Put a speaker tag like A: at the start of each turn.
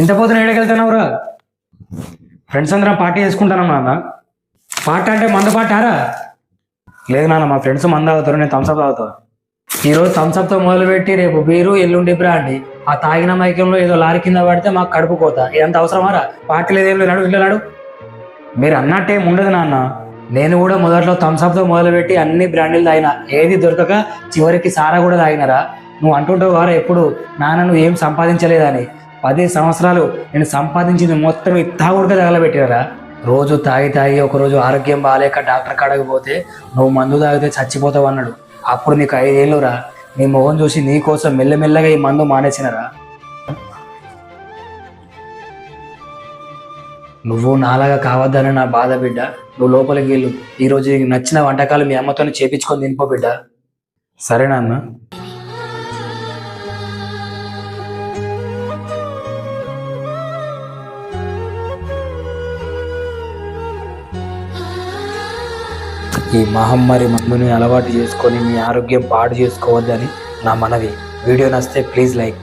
A: ఇంత పొద్దున ఏడకెళ్తున్నావురా ఫ్రెండ్స్ అందరం పార్టీ చేసుకుంటున్నాం నాన్న. పార్టీ అంటే మందు పాటారా? లేదు నాన్న మా ఫ్రెండ్స్ మందు అవుతారు నేను థమ్స్అప్ తాగుతా. ఈరోజు థమ్స్అప్తో మొదలుపెట్టి రేపు బీరు ఎల్లుండి బ్రాండి. ఆ తాగిన మైకంలో ఏదో లారీ కింద పడితే మాకు కడుపు కోత. ఇదంత అవసరమారా? పార్టీ లేదేం లేదు నడు నాడు. మీరు అన్నట్టేం ఉండదు నాన్న. నేను కూడా మొదట్లో థమ్స్అప్తో మొదలుపెట్టి అన్ని బ్రాండ్లు తాగిన. ఏది దొరకక చివరికి సారా కూడా తాగినరా? నువ్వు అంటుంటావు వారా ఎప్పుడు? నాన్న నువ్వు ఏం సంపాదించలేదని. పది సంవత్సరాలు నేను సంపాదించింది మొత్తం ఈ తాగుడుగా తగలబెట్టారా? రోజు తాగి తాగి ఒకరోజు ఆరోగ్యం బాగాలేక డాక్టర్ కాడకు పోతే నువ్వు మందు తాగితే చచ్చిపోతావు అన్నాడు. అప్పుడు నీకు ఐదేళ్ళు రా నీ మొహం చూసి నీకోసం మెల్లమెల్లగా ఈ మందు మానేసినరా? నువ్వు నాలాగా కావద్దని నా బాధ బిడ్డ. నువ్వు లోపలికి వెళ్ళు. ఈరోజు నచ్చిన వంటకాలు మీ అమ్మతో చేపించుకొని తినిపో బిడ్డ. సరేనా అన్న? ఈ మహమ్మారి మందుని అలవాటు చేసుకొని మీ ఆరోగ్యం పాడు చేసుకోవద్దని నా మనవి. వీడియో నచ్చితే ప్లీజ్ లైక్.